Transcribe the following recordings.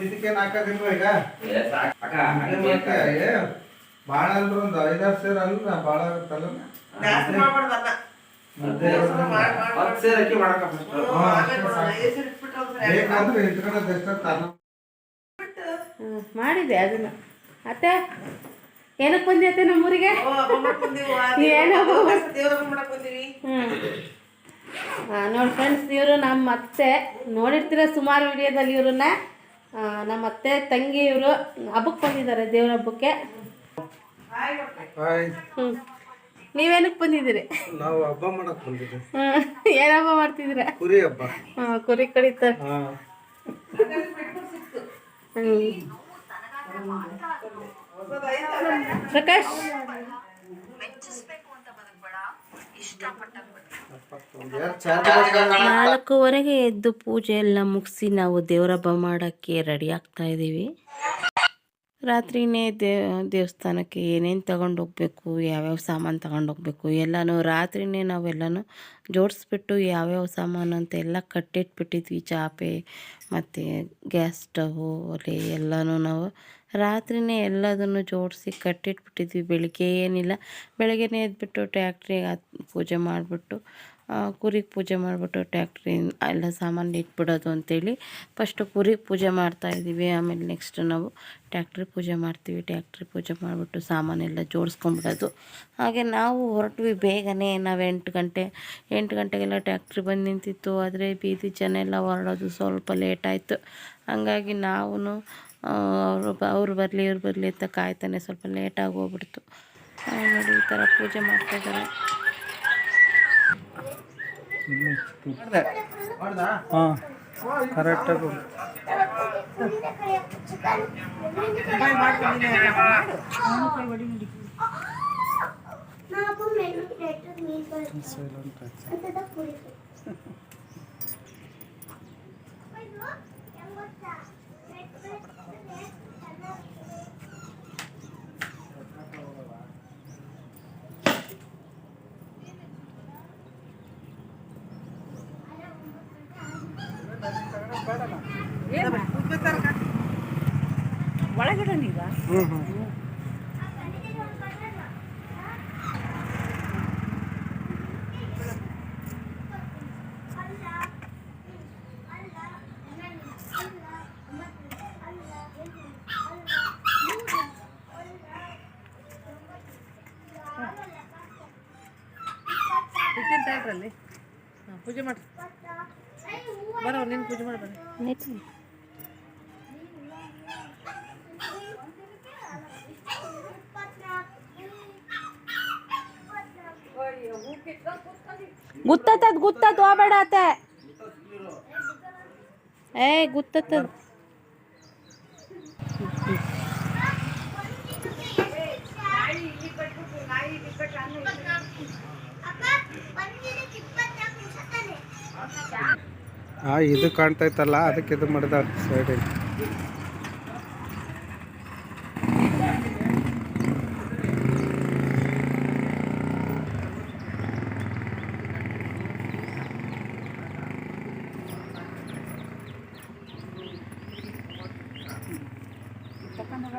ಇದಕ್ಕೇನು ಹಾಕೋದಿಲ್ವ ಈಗ? ಅಂದ್ರೆ ಒಂದು ಐದಾರು ಸೇರ ಅಲ್ಲ ಭಾಳ ಆಗುತ್ತಲ್ಲ. ಇಟ್ಕೊಳ್ಳೋದು ಮಾಡಿದೆ ಅದನ್ನ. ಅತ್ತೆ ಏನಕ್ಕೆ ಬಂದಿ ಅತ್ತೆ ನಮ್ಮೂರಿಗೆ ನೋಡಿ ಫ್ರೆಂಡ್ಸ್ ಇವರು ನಮ್ಮ ಅತ್ತೆ. ನೋಡಿರ್ತೀರ ಸುಮಾರು ವಿಡಿಯೋದಲ್ಲಿ ಇವ್ರನ್ನ? ನಮ್ಮ ಅತ್ತೆ ತಂಗಿ ಇವರು ಹಬ್ಬಕ್ಕೆ ಬಂದಿದ್ದಾರೆ ದೇವ್ರ ಹಬ್ಬಕ್ಕೆ. ಹಾಯ್ ಮಕ್ಕಳೇ. ಹಾಯ್ ಹ್ಞೂ ನೀವೇನಕ್ಕೆ ಬಂದಿದ್ದೀರಿ? ನಾವು ಹಬ್ಬ ಮಾಡಕ್ ಬಂದಿದ್ದೀವಿ. ಏನ್ ಹಬ್ಬ ಮಾಡ್ತಿದ್ದೀರ? ಕುರಿ ಹಬ್ಬ. ಹಾಂ ಕುರಿ ಕಡಿತಾರೆ? ಪ್ರಕಾಶ್? ಇಷ್ಟಪಟ್ಟ ನಾಲ್ಕೂವರೆಗೆ ಎದ್ದು ಪೂಜೆ ಎಲ್ಲ ಮುಗಿಸಿ ನಾವು ದೇವ್ರ ಹಬ್ಬ ಮಾಡೋಕ್ಕೆ ರೆಡಿ ಆಗ್ತಾ ಇದ್ದೀವಿ. ರಾತ್ರಿನೇ ದೇ, ದೇವಸ್ಥಾನಕ್ಕೆ ಏನೇನು ತಗೊಂಡು ಹೋಗ್ಬೇಕು ಯಾವ್ಯಾವ ಸಾಮಾನು ತಗೊಂಡು ಹೋಗ್ಬೇಕು ಎಲ್ಲನೂ ರಾತ್ರಿನೇ ನಾವೆಲ್ಲನೂ ಜೋಡಿಸ್ಬಿಟ್ಟು ಯಾವ್ಯಾವ ಸಾಮಾನು ಅಂತ ಎಲ್ಲ ಕಟ್ಟಿಟ್ಬಿಟ್ಟಿದ್ವಿ. ಚಾಪೆ ಮತ್ತು ಗ್ಯಾಸ್ ಸ್ಟವು, ಒಲೆ ಎಲ್ಲನೂ ನಾವು ರಾತ್ರಿನೇ ಎಲ್ಲದನ್ನು ಜೋಡಿಸಿ ಕಟ್ಟಿಟ್ಬಿಟ್ಟಿದ್ವಿ. ಬೆಳಿಗ್ಗೆ ಏನಿಲ್ಲ, ಬೆಳಗ್ಗೆನೇ ಎದ್ಬಿಟ್ಟು ಟ್ಯಾಕ್ಟ್ರಿಗೆ ಪೂಜೆ ಮಾಡಿಬಿಟ್ಟು ಕುರಿಗೆ ಪೂಜೆ ಮಾಡಿಬಿಟ್ಟು ಟ್ಯಾಕ್ಟ್ರಿ ಎಲ್ಲ ಸಾಮಾನು ಇಟ್ಬಿಡೋದು ಅಂತೇಳಿ ಫಸ್ಟು ಕುರಿಗೆ ಪೂಜೆ ಮಾಡ್ತಾಯಿದ್ದೀವಿ ಆಮೇಲೆ ನೆಕ್ಸ್ಟ್ ನಾವು ಟ್ಯಾಕ್ಟ್ರಿ ಪೂಜೆ ಮಾಡ್ತೀವಿ. ಟ್ಯಾಕ್ಟ್ರಿ ಪೂಜೆ ಮಾಡಿಬಿಟ್ಟು ಸಾಮಾನೆಲ್ಲ ಜೋಡಿಸ್ಕೊಂಬಿಡೋದು ಹಾಗೆ ನಾವು ಹೊರಟ್ವಿ ಬೇಗನೆ. ನಾವು ಎಂಟು ಗಂಟೆ, ಎಂಟು ಗಂಟೆಗೆಲ್ಲ ಟ್ಯಾಕ್ಟ್ರಿ ಬಂದು ನಿಂತಿತ್ತು. ಆದರೆ ಬೀದಿ ಜನ ಎಲ್ಲ ಹೊರಡೋದು ಸ್ವಲ್ಪ ಲೇಟ್ ಆಯಿತು. ಹಂಗಾಗಿ ನಾವು ಅವರು ಅವ್ರು ಬರಲಿ, ಇವ್ರು ಬರಲಿ ಅಂತ ಕಾಯ್ತಾನೆ ಸ್ವಲ್ಪ ಲೇಟಾಗಿ ಹೋಗ್ಬಿಡ್ತು. ನೋಡಿ ಈ ಥರ ಪೂಜೆ ಮಾಡ್ತಾಯಿದ್ದಾರೆ ஆ கரெக்டாக கொடு సైలెంట్ ಒಳಗಡೆ ನೀವ? ಪೂಜೆ ಮಾಡ್ರಿ. ಬರೋ ನೀನು ಪೂಜೆ ಮಾಡಿ ಬರ್ರಿ ಗುತ್ತತ್ತದ ಗುತ್ತದ್ ಹೋಗ್ಬೇಡ ಅತ್ತೆ. ಏ ಗುತ್ತತ್ತದ. ಹಾಂ ಇದು ಕಾಣ್ತೈತಲ್ಲ ಅದಕ್ಕೆ ಇದು ಮಾಡಿದ ಸೈಡಿಗೆ.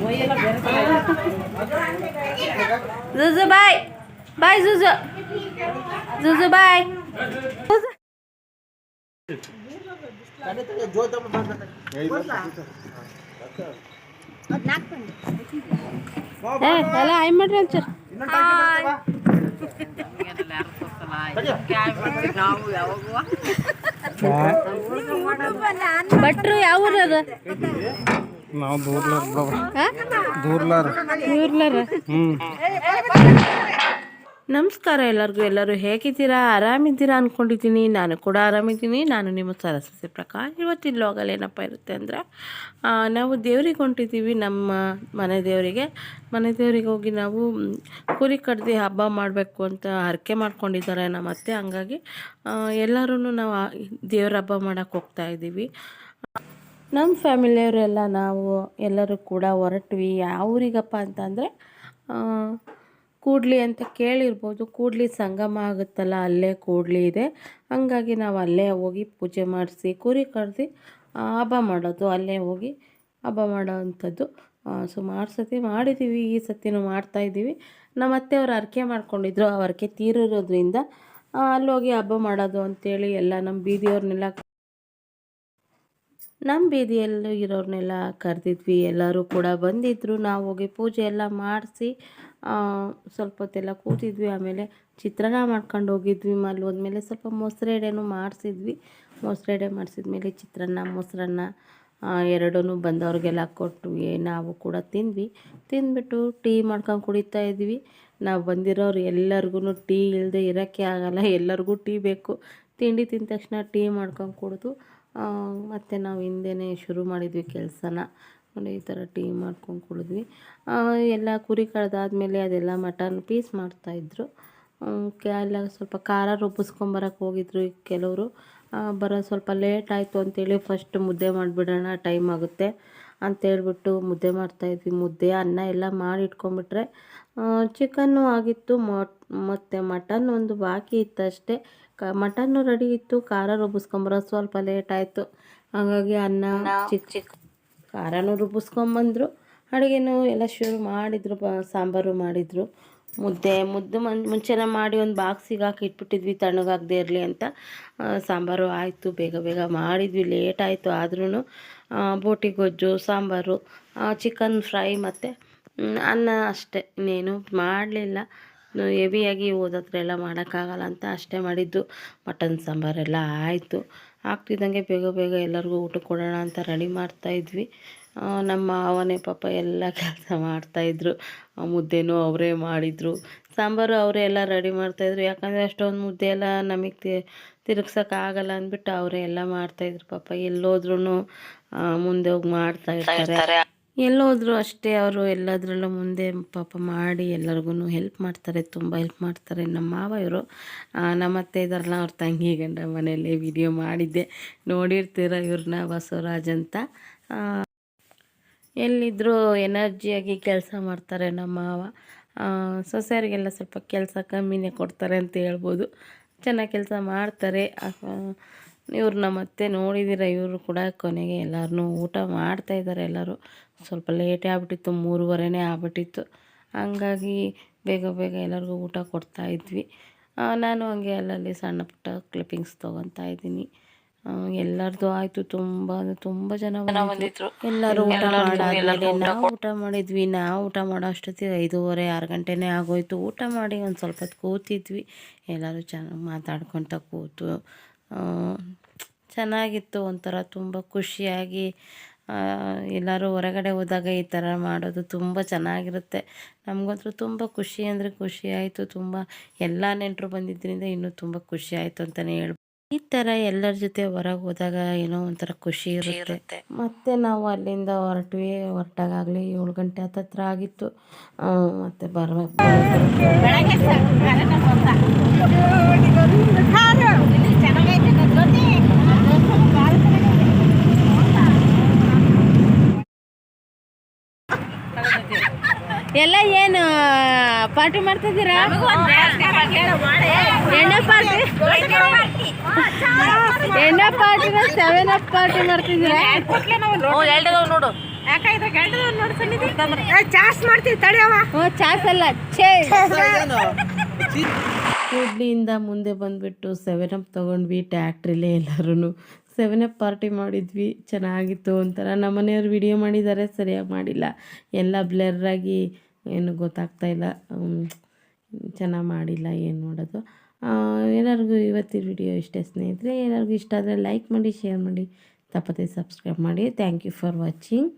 ಮೊಯ್ಯೆಲ್ಲ ಬೇರೆ ಥರ ಇದೆ. ಜುಜು ಬಾಯ್ ಬಾಯ್ ಜುಜು ಜುಜು ಬಾಯ್ ಏ ಎಲ್ಲ ಆಯ್ ಮಾಡ್ರಿ ಒಂಚೂರು ಇನ್ನೊಂದು ಟಾಕಿ ಬರುತ್ತೆ ಬಾ. ನಾವು ಯಾವಾಗ ಭಟ್ರು ಯಾವ ಊರರ ನಾವು ದೂರ್ಲಾರ ದೂರ್ಲಾರ. ದೂರ್ಲರ್? ಹ್ಞೂ ನಮಸ್ಕಾರ ಎಲ್ಲರಿಗೂ ಎಲ್ಲರೂ ಹೇಗಿದ್ದೀರಾ? ಆರಾಮಿದ್ದೀರಾ ಅಂದ್ಕೊಂಡಿದ್ದೀನಿ ನಾನು ಕೂಡ ಆರಾಮಿದ್ದೀನಿ. ನಾನು ನಿಮ್ಮ ಸರಸ್ವತಿ ಪ್ರಕಾರ ಇವತ್ತಿನ ಲಾಗಲ್ಲಿ ಏನಪ್ಪ ಇರುತ್ತೆ ಅಂದರೆ ನಾವು ದೇವ್ರಿಗೆ ಹೊಂಟಿದ್ದೀವಿ. ನಮ್ಮ ಮನೆ ದೇವರಿಗೆ. ಮನೆ ದೇವರಿಗೆ ಹೋಗಿ ನಾವು ಕುರಿ ಕಡ್ದು ಹಬ್ಬ ಮಾಡಬೇಕು ಅಂತ ಹರಕೆ ಮಾಡ್ಕೊಂಡಿದ್ದಾರೆ ನಮ್ಮ ಅತ್ತೆ ಹಂಗಾಗಿ ಎಲ್ಲರೂ ನಾವು ದೇವ್ರ ಹಬ್ಬ ಮಾಡೋಕ್ಕೆ ಹೋಗ್ತಾ ಇದ್ದೀವಿ. ನಮ್ಮ ಫ್ಯಾಮಿಲಿಯವರೆಲ್ಲ ನಾವು ಎಲ್ಲರೂ ಕೂಡ ಹೊರಟ್ವಿ. ಯಾವ ಊರಿಗಪ್ಪ ಅಂತಂದರೆ ಕೂಡ್ಲಿ ಅಂತ ಕೇಳಿರ್ಬೋದು. ಕೂಡ್ಲಿ ಸಂಗಮ ಆಗುತ್ತಲ್ಲ, ಅಲ್ಲೇ ಕೂಡ್ಲಿ ಇದೆ. ಹಂಗಾಗಿ ನಾವು ಅಲ್ಲೇ ಹೋಗಿ ಪೂಜೆ ಮಾಡಿಸಿ, ಕುರಿ ಕರೆದು ಹಬ್ಬ ಮಾಡೋದು. ಅಲ್ಲೇ ಹೋಗಿ ಹಬ್ಬ ಮಾಡೋ ಅಂಥದ್ದು ಸುಮಾರು ಸತಿ ಮಾಡಿದ್ದೀವಿ ಈ ಸತಿನೂ ಮಾಡ್ತಾಯಿದ್ದೀವಿ ನಮ್ಮ ಅತ್ತೆಯವ್ರು ಅರಕೆ ಮಾಡ್ಕೊಂಡಿದ್ರು. ಆ ತೀರಿರೋದ್ರಿಂದ ಅಲ್ಲೋಗಿ ಹಬ್ಬ ಮಾಡೋದು ಅಂಥೇಳಿ ಎಲ್ಲ ನಮ್ಮ ಬೀದಿಯವ್ರನ್ನೆಲ್ಲ ನಮ್ಮ ಬೀದಿಯಲ್ಲಿ ಇರೋರನ್ನೆಲ್ಲ ಕರೆದಿದ್ವಿ. ಎಲ್ಲರೂ ಕೂಡ ಬಂದಿದ್ದರು ನಾವು ಹೋಗಿ ಪೂಜೆ ಎಲ್ಲ ಮಾಡಿಸಿ ಸ್ವಲ್ಪ ಹೊತ್ತೆಲ್ಲ ಕೂತಿದ್ವಿ. ಆಮೇಲೆ ಚಿತ್ರಾನ್ನ ಮಾಡ್ಕೊಂಡು ಹೋಗಿದ್ವಿ ಅಲ್ಲಿ ಹೋದ್ಮೇಲೆ ಸ್ವಲ್ಪ ಮೊಸರೆಡೆನೂ ಮಾಡಿಸಿದ್ವಿ. ಮೊಸರೆಡೆ ಮಾಡಿಸಿದ್ಮೇಲೆ ಚಿತ್ರಾನ್ನ, ಮೊಸರನ್ನ ಎರಡೂ ಬಂದವ್ರಿಗೆಲ್ಲ ಕೊಟ್ಟು ನಾವು ಕೂಡ ತಿಂದ್ವಿ. ತಿಂದ್ಬಿಟ್ಟು ಟೀ ಮಾಡ್ಕೊಂಡು ಕುಡಿತಾ ಇದ್ವಿ. ನಾವು ಬಂದಿರೋರು ಎಲ್ಲರಿಗೂ ಟೀ ಇಲ್ಲದೆ ಇರೋಕ್ಕೆ ಆಗಲ್ಲ. ಎಲ್ಲರಿಗೂ ಟೀ ಬೇಕು. ತಿಂಡಿ ತಿಂದ ತಕ್ಷಣ ಟೀ ಮಾಡ್ಕೊಂಡು ಕುಡಿದು ಮತ್ತು ನಾವು ಹಿಂದೆನೇ ಶುರು ಮಾಡಿದ್ವಿ ಕೆಲಸನ. ನೋಡಿ, ಈ ಥರ ಟೀ ಮಾಡ್ಕೊಂಡು ಕುಡಿದ್ವಿ. ಎಲ್ಲ ಕುರಿ ಕಳೆದಾದ್ಮೇಲೆ ಅದೆಲ್ಲ ಮಟನ್ ಪೀಸ್ ಮಾಡ್ತಾಯಿದ್ರು ಎಲ್ಲ ಸ್ವಲ್ಪ ಖಾರ ರುಬ್ಬಿಸ್ಕೊಂಬರಕ್ಕೆ ಹೋಗಿದ್ರು ಕೆಲವರು. ಬರೋ ಸ್ವಲ್ಪ ಲೇಟ್ ಆಯಿತು ಅಂತೇಳಿ ಫಸ್ಟ್ ಮುದ್ದೆ ಮಾಡಿಬಿಡೋಣ ಟೈಮ್ ಆಗುತ್ತೆ ಅಂತೇಳ್ಬಿಟ್ಟು ಮುದ್ದೆ ಮಾಡ್ತಾಯಿದ್ವಿ ಮುದ್ದೆ, ಅನ್ನ ಎಲ್ಲ ಮಾಡಿ ಇಟ್ಕೊಂಬಿಟ್ರೆ ಚಿಕನ್ನು ಆಗಿತ್ತು. ಮತ್ತು ಮಟನ್ ಒಂದು ಬಾಕಿ ಇತ್ತು ಅಷ್ಟೇ ಕ ಮಟನ್ನು ರೆಡಿ ಇತ್ತು ಖಾರ ರುಬ್ಬಿಸ್ಕೊಂಬರೋದು ಸ್ವಲ್ಪ ಲೇಟ್ ಆಯಿತು. ಹಾಗಾಗಿ ಅನ್ನ ಚಿಕ್ಕ ಚಿಕ್ಕ ಖಾರನೂ ರುಬ್ಬಿಸ್ಕೊಂಬಂದರು ಅಡುಗೆನೂ ಎಲ್ಲ ಶುರು ಮಾಡಿದರು ಸಾಂಬಾರು ಮಾಡಿದರು. ಮುದ್ದೆ ಮುದ್ದೆ ಮನ್ ಮುಂಚೆನೇ ಮಾಡಿ ಒಂದು ಬಾಕ್ಸಿಗೆ ಹಾಕಿ ಇಟ್ಬಿಟ್ಟಿದ್ವಿ ತಣ್ಣಗಾಗದೇ ಇರಲಿ ಅಂತ. ಸಾಂಬಾರು ಆಯಿತು ಬೇಗ ಬೇಗ ಮಾಡಿದ್ವಿ ಲೇಟ್ ಆಯಿತು. ಆದ್ರೂ ಬೋಟಿ ಗೊಜ್ಜು ಸಾಂಬಾರು ಚಿಕನ್ ಫ್ರೈ ಮತ್ತು ಅನ್ನ ಅಷ್ಟೇ. ಇನ್ನೇನು ಮಾಡಲಿಲ್ಲ. ಹೆವಿಯಾಗಿ ಓದತ್ರ ಎಲ್ಲ ಮಾಡೋಕ್ಕಾಗಲ್ಲ ಅಂತ ಅಷ್ಟೇ ಮಾಡಿದ್ದು. ಮಟನ್ ಸಾಂಬಾರೆಲ್ಲ ಆಯಿತು. ಆಗ್ತಿದ್ದಂಗೆ ಬೇಗ ಬೇಗ ಎಲ್ಲರಿಗೂ ಊಟ ಕೊಡೋಣ ಅಂತ ರೆಡಿ ಮಾಡ್ತಾಯಿದ್ವಿ ನಮ್ಮ ಅವನೇ ಪಾಪ ಎಲ್ಲ ಕೆಲಸ ಮಾಡ್ತಾಯಿದ್ರು ಮುದ್ದೆನೂ ಅವರೇ ಮಾಡಿದರು. ಸಾಂಬಾರು ಅವರೇ ಎಲ್ಲ ರೆಡಿ ಮಾಡ್ತಾಯಿದ್ರು ಯಾಕಂದರೆ ಅಷ್ಟೊಂದು ಮುದ್ದೆ ಎಲ್ಲ ನಮಗೆ ತಿರುಗ್ಸೋಕ್ಕಾಗಲ್ಲ ಅಂದ್ಬಿಟ್ಟು ಅವರೇ ಎಲ್ಲ ಮಾಡ್ತಾಯಿದ್ರು ಪಾಪ. ಎಲ್ಲೋದ್ರೂ ಮುಂದೆ ಹೋಗಿ ಮಾಡ್ತಾ ಇರ್ತಾರೆ. ಎಲ್ಲೋದ್ರು ಅಷ್ಟೇ ಅವರು ಎಲ್ಲದರಲ್ಲೂ ಮುಂದೆ ಪಾಪ ಮಾಡಿ ಎಲ್ಲರಿಗೂ ಹೆಲ್ಪ್ ಮಾಡ್ತಾರೆ, ತುಂಬ ಹೆಲ್ಪ್ ಮಾಡ್ತಾರೆ. ನಮ್ಮ ಮಾವ ಇವರು ನಮ್ಮ ಅತ್ತೆ ಇದಾರಲ್ಲ ಅವ್ರ ತಂಗಿ ಗಂಡ ಮನೆಯಲ್ಲಿ ವಿಡಿಯೋ ಮಾಡಿದ್ದೆ. ನೋಡಿರ್ತೀರ ಇವ್ರನ್ನ ಬಸವರಾಜ್ ಅಂತ. ಎಲ್ಲಿದ್ದರೂ ಎನರ್ಜಿಯಾಗಿ ಕೆಲಸ ಮಾಡ್ತಾರೆ ನಮ್ಮ ಮಾವ. ಸೊಸೆಯರಿಗೆಲ್ಲ ಸ್ವಲ್ಪ ಕೆಲಸ ಕಮ್ಮಿನೇ ಕೊಡ್ತಾರೆ ಅಂತ ಹೇಳ್ಬೋದು. ಚೆನ್ನಾಗಿ ಕೆಲಸ ಮಾಡ್ತಾರೆ. ಇವ್ರು ನಮ್ಮ ಅತ್ತೆ ನೋಡಿದ್ದೀರ ಇವರು ಕೂಡ ಕೊನೆಗೆ ಎಲ್ಲರೂ ಊಟ ಮಾಡ್ತಾ ಇದ್ದಾರೆ ಎಲ್ಲರೂ. ಸ್ವಲ್ಪ ಲೇಟೇ ಆಗ್ಬಿಟ್ಟಿತ್ತು ಮೂರುವರೆನೇ ಆಗ್ಬಿಟ್ಟಿತ್ತು. ಹಂಗಾಗಿ ಬೇಗ ಬೇಗ ಎಲ್ಲರಿಗೂ ಊಟ ಕೊಡ್ತಾ ಇದ್ವಿ. ನಾನು ಹಂಗೆ ಅಲ್ಲಲ್ಲಿ ಸಣ್ಣ ಪುಟ್ಟ ಕ್ಲಿಪ್ಪಿಂಗ್ಸ್ ತೊಗೊತಾ ಇದ್ದೀನಿ. ಎಲ್ಲರದು ಆಯಿತು ತುಂಬ ಅಂದರೆ ತುಂಬ ಜನ ಬಂದಿದ್ರು. ಎಲ್ಲರೂ ಊಟ ಮಾಡಿ ನಾವು ಊಟ ಮಾಡಿದ್ವಿ ನಾವು ಊಟ ಮಾಡೋ ಅಷ್ಟೊತ್ತಿಗೆ ಐದೂವರೆ ಆರು ಗಂಟೆನೇ ಆಗೋಯ್ತು. ಊಟ ಮಾಡಿ ಒಂದು ಸ್ವಲ್ಪ ಹೊತ್ತು ಕೂತಿದ್ವಿ. ಎಲ್ಲರೂ ಚೆನ್ನಾಗಿ ಮಾತಾಡ್ಕೊತ ಕೂತು. ಚೆನ್ನಾಗಿತ್ತು ಒಂಥರ ತುಂಬ ಖುಷಿಯಾಗಿ ಎಲ್ಲರೂ ಹೊರಗಡೆ ಹೋದಾಗ ಈ ಥರ ಮಾಡೋದು ತುಂಬ ಚೆನ್ನಾಗಿರುತ್ತೆ. ನಮಗಂತೂ ತುಂಬ ಖುಷಿ ಅಂದರೆ ಖುಷಿ ಆಯಿತು ತುಂಬ ಎಲ್ಲ ನೆಂಟರು ಬಂದಿದ್ದರಿಂದ ಇನ್ನೂ ತುಂಬ ಖುಷಿ ಆಯಿತು ಅಂತಲೇ ಹೇಳ್ಬೋದು. ಈ ಥರ ಎಲ್ಲರ ಜೊತೆ ಹೊರಗೆ ಹೋದಾಗ ಏನೋ ಒಂಥರ ಖುಷಿ ಇರುತ್ತೆ. ಮತ್ತೆ ನಾವು ಅಲ್ಲಿಂದ ಹೊರಟ್ವಿ ಹೊರಟಾಗಲಿ ಏಳು ಗಂಟೆ ಹತ್ತತ್ರ ಆಗಿತ್ತು. ಮತ್ತು ಮತ್ತೆ ಬರ್ಬೇಕು ಎಲ್ಲ ಏನು ಪಾರ್ಟಿ ಮಾಡ್ತಿದ್ದೀರಾ? ಎಣ್ಣೆ ಪಾರ್ಟಿ ಎಣ್ಣೆ ಪಾರ್ಟಿ ಸೆವೆನ್ ಅಪ್ ಪಾರ್ಟಿ ಮಾಡ್ತಿದ್ದೀರಾ? ನೋಡು. ಹ್ಞೂ ಚಾಸ್ ಅಲ್ಲ ಛೇ. ಕೂಡ್ಲಿಯಿಂದ ಮುಂದೆ ಬಂದುಬಿಟ್ಟು ಸೆವೆನ್ ಅಪ್ ತೊಗೊಂಡ್ವಿ ಟ್ಯಾಕ್ಟ್ರಿಲೇ ಎಲ್ಲರೂ ಸೆವೆನ್ ಅಪ್ ಪಾರ್ಟಿ ಮಾಡಿದ್ವಿ, ಚೆನ್ನಾಗಿತ್ತು ಒಂಥರ. ನಮ್ಮ ಮನೆಯವ್ರು ವಿಡಿಯೋ ಮಾಡಿದ್ದಾರೆ, ಸರಿಯಾಗಿ ಮಾಡಿಲ್ಲ. ಎಲ್ಲ ಬ್ಲರ್ರಾಗಿ ಏನು ಗೊತ್ತಾಗ್ತಾ ಇಲ್ಲ ಚೆನ್ನಾಗಿ ಮಾಡಿಲ್ಲ, ಏನು ಮಾಡೋದು. ಎಲ್ಲರಿಗೂ ಇವತ್ತಿನ ವಿಡಿಯೋ ಇಷ್ಟೇ ಸ್ನೇಹಿತರೆ. ಎಲ್ಲರಿಗೂ ಇಷ್ಟ ಆದರೆ ಲೈಕ್ ಮಾಡಿ ಶೇರ್ ಮಾಡಿ. ತಪ್ಪದೆ ಸಬ್ಸ್ಕ್ರೈಬ್ ಮಾಡಿ. Thank you for watching